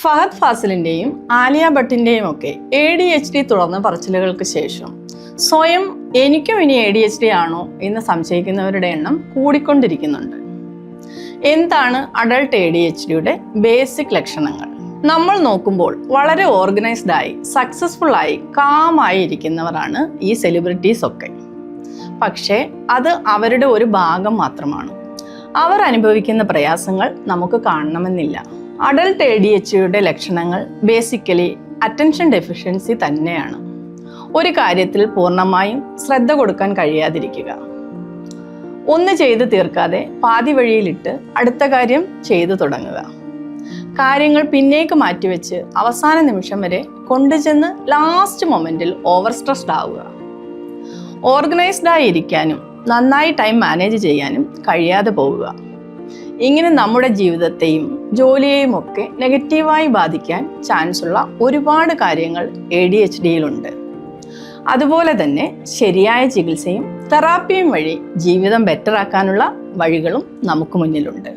ഫഹദ് ഫാസിലിന്റെയും ആലിയ ഭട്ടിന്റെയും ഒക്കെ A D H D തുറന്ന പറച്ചിലുകൾക്ക് ശേഷം സ്വയം എനിക്കും ഇനി എ ഡി എച്ച് ഡി ആണോ എന്ന് സംശയിക്കുന്നവരുടെ എണ്ണം കൂടിക്കൊണ്ടിരിക്കുന്നുണ്ട്. എന്താണ് അഡൾട്ട് എ ഡി എച്ച് ഡിയുടെ ബേസിക് ലക്ഷണങ്ങൾ? നമ്മൾ നോക്കുമ്പോൾ വളരെ ഓർഗനൈസ്ഡ് ആയി സക്സസ്ഫുൾ ആയി കാമായി ഇരിക്കുന്നവരാണ് ഈ സെലിബ്രിറ്റീസ് ഒക്കെ. പക്ഷേ അത് അവരുടെ ഒരു ഭാഗം മാത്രമാണ്. അവർ അനുഭവിക്കുന്ന പ്രയാസങ്ങൾ നമുക്ക് കാണണമെന്നില്ല. അഡൾട്ട് എ ഡി എച്ച് ലക്ഷണങ്ങൾ ബേസിക്കലി അറ്റൻഷൻ ഡെഫിഷ്യൻസി തന്നെയാണ്. ഒരു കാര്യത്തിൽ പൂർണമായും ശ്രദ്ധ കൊടുക്കാൻ കഴിയാതിരിക്കുക. ഒന്ന് ചെയ്ത് തീർക്കാതെ പാതി വഴിയിലിട്ട് അടുത്ത കാര്യം ചെയ്തു തുടങ്ങുക. കാര്യങ്ങൾ പിന്നേക്ക് മാറ്റിവെച്ച് അവസാന നിമിഷം വരെ കൊണ്ടുചെന്ന് ലാസ്റ്റ് മൊമെന്റിൽ ഓവർ സ്ട്രെസ്ഡ് ആവുക. ഓർഗനൈസ്ഡ് ആയിരിക്കാനും നന്നായി ടൈം മാനേജ് ചെയ്യാനും കഴിയാതെ പോവുക. ഇങ്ങനെ നമ്മുടെ ജീവിതത്തെയും ജോലിയെയും ഒക്കെ നെഗറ്റീവായി ബാധിക്കാൻ ചാൻസ് ഉള്ള ഒരുപാട് കാര്യങ്ങൾ എ ഡി എച്ച് ഡിയിലുണ്ട് അതുപോലെ തന്നെ ശരിയായ ചികിത്സയും തെറാപ്പിയും വഴി ജീവിതം ബെറ്ററാക്കാനുള്ള വഴികളും നമുക്ക് മുന്നിലുണ്ട്.